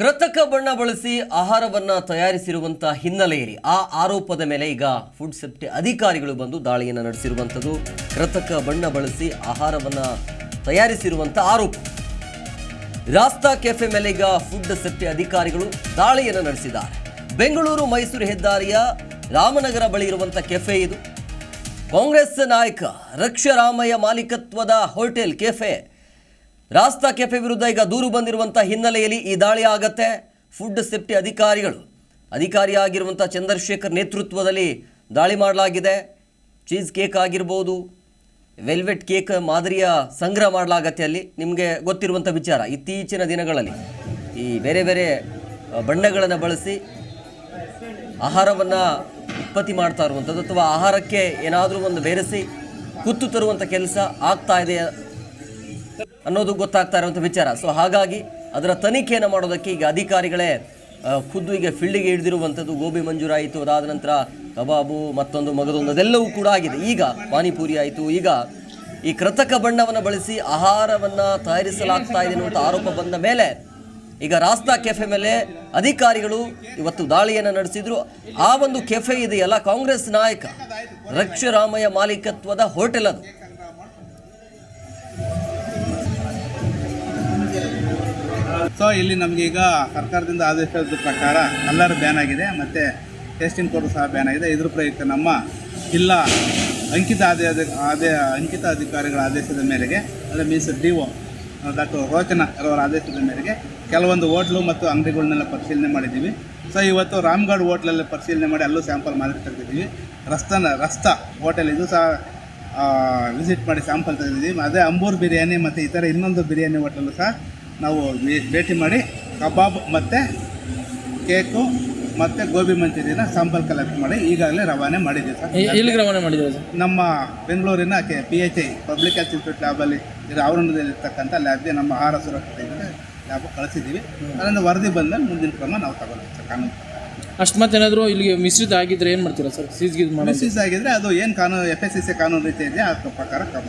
ಕೃತಕ ಬಣ್ಣ ಬಳಸಿ ಆಹಾರವನ್ನ ತಯಾರಿಸಿರುವಂತಹ ಹಿನ್ನೆಲೆಯಲ್ಲಿ ಆ ಆರೋಪದ ಮೇಲೆ ಈಗ ಫುಡ್ ಸೇಫ್ಟಿ ಅಧಿಕಾರಿಗಳು ಬಂದು ದಾಳಿಯನ್ನು ನಡೆಸಿರುವಂಥದ್ದು ಕೃತಕ ಬಣ್ಣ ಬಳಸಿ ಆಹಾರವನ್ನ ತಯಾರಿಸಿರುವಂಥ ಆರೋಪ. ರಾಸ್ತಾ ಕೆಫೆ ಮೇಲೆ ಈಗ ಫುಡ್ ಸೇಫ್ಟಿ ಅಧಿಕಾರಿಗಳು ದಾಳಿಯನ್ನು ನಡೆಸಿದ್ದಾರೆ. ಬೆಂಗಳೂರು ಮೈಸೂರು ಹೆದ್ದಾರಿಯ ರಾಮನಗರ ಬಳಿ ಇರುವಂಥ ಕೆಫೆ ಇದು. ಕಾಂಗ್ರೆಸ್ ನಾಯಕ ರಕ್ಷರಾಮಯ್ಯ ಮಾಲೀಕತ್ವದ ಹೋಟೆಲ್ ಕೆಫೆ ರಾಸ್ತಾ ಕೆಫೆ ವಿರುದ್ಧ ಈಗ ದೂರು ಬಂದಿರುವಂಥ ಹಿನ್ನೆಲೆಯಲ್ಲಿ ಈ ದಾಳಿ ಆಗತ್ತೆ. ಫುಡ್ ಸೇಫ್ಟಿ ಅಧಿಕಾರಿಗಳು ಅಧಿಕಾರಿಯಾಗಿರುವಂಥ ಚಂದ್ರಶೇಖರ್ ನೇತೃತ್ವದಲ್ಲಿ ದಾಳಿ ಮಾಡಲಾಗಿದೆ. ಚೀಸ್ ಕೇಕ್ ಆಗಿರ್ಬೋದು, ವೆಲ್ವೆಟ್ ಕೇಕ್ ಮಾದರಿಯ ಸಂಗ್ರಹ ಮಾಡಲಾಗತ್ತೆ ಅಲ್ಲಿ. ನಿಮಗೆ ಗೊತ್ತಿರುವಂಥ ವಿಚಾರ, ಇತ್ತೀಚಿನ ದಿನಗಳಲ್ಲಿ ಈ ಬೇರೆ ಬೇರೆ ಬಣ್ಣಗಳನ್ನು ಬಳಸಿ ಆಹಾರವನ್ನು ಉತ್ಪತ್ತಿ ಮಾಡ್ತಾ ಇರುವಂಥದ್ದು ಅಥವಾ ಆಹಾರಕ್ಕೆ ಏನಾದರೂ ಒಂದು ಬೆರೆಸಿ, ಕುತ್ತು ತರುವಂಥ ಕೆಲಸ ಆಗ್ತಾ ಇದೆ ಅನ್ನೋದು ಗೊತ್ತಾಗ್ತಾ ಇರುವಂಥ ವಿಚಾರ. ಸೊ ಹಾಗಾಗಿ ಅದರ ತನಿಖೆಯನ್ನು ಮಾಡೋದಕ್ಕೆ ಈಗ ಅಧಿಕಾರಿಗಳೇ ಖುದ್ದು ಈಗ ಫೀಲ್ಡಿಗೆ ಹಿಡಿದಿರುವಂಥದ್ದು ಗೋಬಿ ಮಂಜೂರು ಆಯಿತು. ಅದಾದ ನಂತರ ಕಬಾಬು, ಮತ್ತೊಂದು ಮಗದೊಂದು ಅದೆಲ್ಲವೂ ಕೂಡ ಆಗಿದೆ. ಈಗ ಪಾನಿಪುರಿ ಆಯಿತು. ಈಗ ಈ ಕೃತಕ ಬಣ್ಣವನ್ನು ಬಳಸಿ ಆಹಾರವನ್ನು ತಯಾರಿಸಲಾಗ್ತಾ ಇದೆ ಅನ್ನುವಂಥ ಆರೋಪ ಬಂದ ಮೇಲೆ ಈಗ ರಾಸ್ತಾ ಕೆಫೆ ಮೇಲೆ ಅಧಿಕಾರಿಗಳು ಇವತ್ತು ದಾಳಿಯನ್ನು ನಡೆಸಿದ್ರು. ಆ ಒಂದು ಕೆಫೆ ಇದೆಯಲ್ಲ, ಕಾಂಗ್ರೆಸ್ ನಾಯಕ ರಕ್ಷರಾಮಯ್ಯ ಮಾಲೀಕತ್ವದ ಹೋಟೆಲ್ ಅದು. ಸೊ ಇಲ್ಲಿ ನಮಗೀಗ ಸರ್ಕಾರದಿಂದ ಆದೇಶದ ಪ್ರಕಾರ ಕಲ್ಲರ್ ಬ್ಯಾನ್ ಆಗಿದೆ, ಮತ್ತು ಟೇಸ್ಟಿಂಗ್ ಪೌಡರ್ ಸಹ ಬ್ಯಾನ್ ಆಗಿದೆ. ಇದ್ರ ಪ್ರಯುಕ್ತ ನಮ್ಮ ಜಿಲ್ಲಾ ಅಂಕಿತ ಆದ, ಆದೇ ಅಂಕಿತ ಅಧಿಕಾರಿಗಳ ಆದೇಶದ ಮೇರೆಗೆ ಅಂದರೆ means D O doctor Rochana ಅವರ ಆದೇಶದ ಮೇರೆಗೆ ಕೆಲವೊಂದು ಹೋಟ್ಲು ಮತ್ತು ಅಂಗಡಿಗಳನ್ನೆಲ್ಲ ಪರಿಶೀಲನೆ ಮಾಡಿದ್ದೀವಿ. ಸೊ ಇವತ್ತು ರಾಮ್ಗಢ್ ಹೋಟ್ಲಲ್ಲಿ ಪರಿಶೀಲನೆ ಮಾಡಿ ಅಲ್ಲೂ ಸ್ಯಾಂಪಲ್ ಮಾದರಿ ತೆಗೆದಿದ್ದೀವಿ. ರಸ್ತನ, ರಸ್ತ ಹೋಟೆಲ್ ಇದು ಸಹ ವಿಸಿಟ್ ಮಾಡಿ ಸ್ಯಾಂಪಲ್ ತೆಗೆದಿದ್ದೀವಿ. ಅದೇ ಅಂಬೂರ್ ಬಿರಿಯಾನಿ ಮತ್ತು ಇತರ ಇನ್ನೊಂದು ಬಿರಿಯಾನಿ ಹೋಟೆಲು ಸಹ ನಾವು ಭೇಟಿ ಮಾಡಿ ಕಬಾಬ್ ಮತ್ತು ಕೇಕು ಮತ್ತು ಗೋಬಿ ಮಂಚೂರಿಯನ್ನ ಸಾಂಬಾರ್ ಕಲೆಕ್ಟ್ ಮಾಡಿ ಈಗಾಗಲೇ ರವಾನೆ ಮಾಡಿದ್ದೀವಿ ಸರ್. ಎಲ್ಲಿಗೆ ರವಾನೆ ಮಾಡಿದ್ದೀವಿ ಸರ್? ನಮ್ಮ ಬೆಂಗಳೂರಿನ K P H I public health institute ಲ್ಯಾಬಲ್ಲಿ ಇದು ಆವರಣದಲ್ಲಿರ್ತಕ್ಕಂಥ ಲ್ಯಾಬ್ಗೆ ನಮ್ಮ ಆಹಾರ ಸುರಕ್ಷತೆ ಲ್ಯಾಬ್ ಕಳಿಸಿದ್ದೀವಿ. ಅದನ್ನು ವರದಿ ಬಂದಲ್ಲಿ ಮುಂದಿನ ಕ್ರಮ ನಾವು ತಗೊಳ್ತೀವಿ ಸರ್ ಕಾನೂನು ಅಷ್ಟು ಮತ್ತೇನಾದರೂ ಇಲ್ಲಿಗೆ ಮಿಸ್ಯೂಸ್ ಆಗಿದ್ದರೆ ಏನು ಮಾಡ್ತೀರಾ ಸರ್? ಸೀಸ್ ಮಿಸ್ಯೂಸ್ ಆಗಿದ್ರೆ ಅದು ಏನು ಕಾನೂನು ಎಫ್ ಎಸ್ ಸಿ ಸಿ ಕಾನೂನು ರೀತಿ ಇದೆಯಾ ಅದ್ರ ಪ್ರಕಾರ ಕ್ರಮ